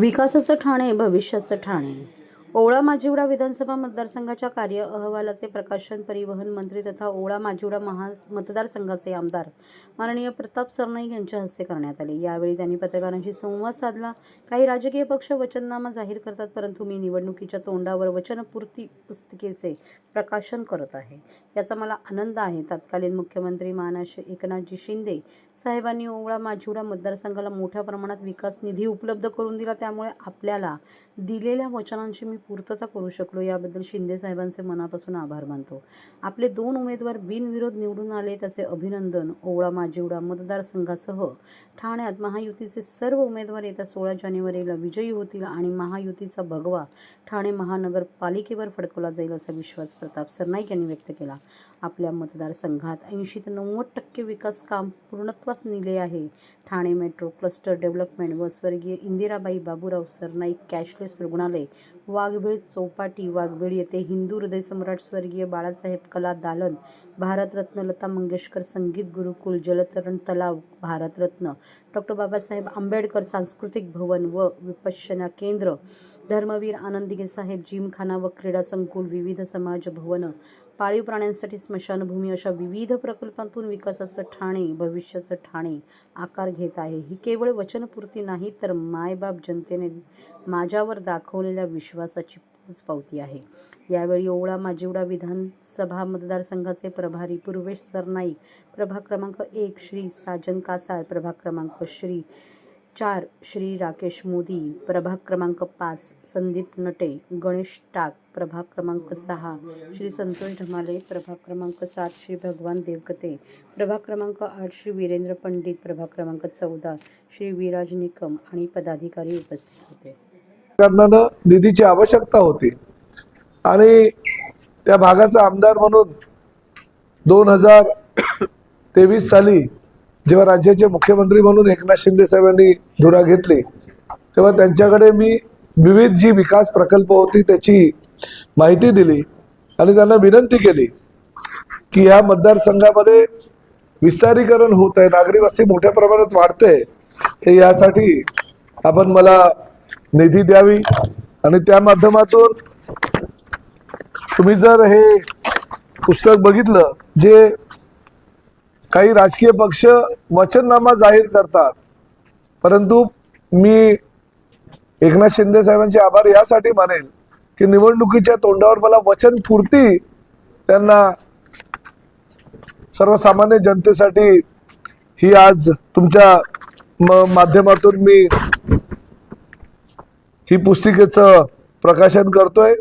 विकासाचं ठाणे भविष्याचं ठाणे ओवळा माजिवडा विधानसभा मतदारसंघाच्या कार्य अहवालाचे प्रकाशन परिवहन मंत्री तथा ओवळा माजिवडा महा मतदारसंघाचे आमदार माननीय प्रताप सरनाईक यांच्या हस्ते करण्यात आले. यावेळी त्यांनी पत्रकारांशी संवाद साधला. काही राजकीय पक्ष वचननामा जाहीर करतात परंतु मी निवडणुकीच्या तोंडावर वचनपूर्ती पुस्तिकेचे प्रकाशन करत आहे. याचा मला आनंद आहे. तत्कालीन मुख्यमंत्री मानाश एकनाथजी शिंदे साहेबांनी ओवळा माजिवडा मतदारसंघाला मोठ्या प्रमाणात विकास निधी उपलब्ध करून दिला. त्यामुळे आपल्याला दिलेल्या वचनांची मी पूर्तता करू शकलो याबद्दल शिंदे साहेबांचे मनापासून आभार मानतो. आपले दोन उमेदवार बिनविरोध निवडून आले त्याचे अभिनंदन ओवळा माजिवडा मतदारसंघासह. ठाण्यात महायुतीचे सर्व उमेदवार येत्या सोळा जानेवारीला विजयी होतील आणि महायुतीचा भगवा ठाणे महानगरपालिकेवर फडकवला जाईल असा विश्वास प्रताप सरनाईक यांनी व्यक्त केला. आपल्या मतदारसंघात ऐंशी ते नव्वद टक्के विकास काम पूर्णत्वास नेले आहे. ठाणे मेट्रो क्लस्टर डेव्हलपमेंट व स्वर्गीय इंदिराबाई बाबूराव सरनाईक कॅशलेस रुग्णालय वाघबीळ चौपाटी वाघबीळ येथे हिंदू हृदय सम्राट स्वर्गीय बाळासाहेब कला दालन भारतरत्न लता मंगेशकर संगीत गुरुकुल जलतरण तलाव भारतरत्न. डॉक्टर बाबासाहेब आंबेडकर सांस्कृतिक भवन व विपश्यना केंद्र. धर्मवीर आनंदगे साहेब जिमखाना व क्रीडा संकुल विविध समाज भवनं पाळीव प्राण्यांसाठी स्मशानभूमी अशा विविध प्रकल्पांतून विकासाचं ठाणे भविष्याचं ठाणे आकार घेत आहे. ही केवळ वचनपूर्ती नाही तर मायबाप जनतेने माझ्यावर दाखवलेल्या विश्वासाची पावती आहे. यावेळी ओवळा माजिवडा विधानसभा मतदारसंघाचे प्रभारी पूर्वेश सरनाईक प्रभाग क्रमांक एक श्री साजन कासार प्रभाग क्रमांक श्री चार श्री राकेश मोदी प्रभाग क्रमांक पाच संदीप नटे गणेश टाक प्रभाग क्रमांक सहा श्री संतोष ढमाले प्रभाग क्रमांक सात श्री भगवान देवकते प्रभाग क्रमांक आठ श्री वीरेंद्र पंडित प्रभाग क्रमांक चौदा श्री विराज निकम आणि पदाधिकारी उपस्थित होते. निधीची आवश्यकता होती. आणि त्या भागाचा आमदार म्हणून दोन हजार तेवीस साली जेव्हा राज्याचे मुख्यमंत्री म्हणून एकनाथ शिंदे साहेबांनी धुरा घेतली तेव्हा त्यांच्याकडे मी विविध जी विकास प्रकल्प होती त्याची माहिती दिली आणि त्यांना विनंती केली की या मतदारसंघामध्ये विस्तारीकरण होत आहे नागरी वस्ती मोठ्या प्रमाणात वाढते हे यासाठी आपण मला निधी द्यावी आणि त्या माध्यमातून तुम्ही जर हे पुस्तक बघितलं जे काही राजकीय पक्ष वचननामा जाहीर करतात. परंतु मी एकनाथ शिंदे साहेबांचे आभार यासाठी मानेल की निवडणुकीच्या तोंडावर मला वचनपूर्ती त्यांना सर्वसामान्य जनतेसाठी ही आज तुमच्या माध्यमातून मी ही पुस्तिकेचं प्रकाशन करतोय.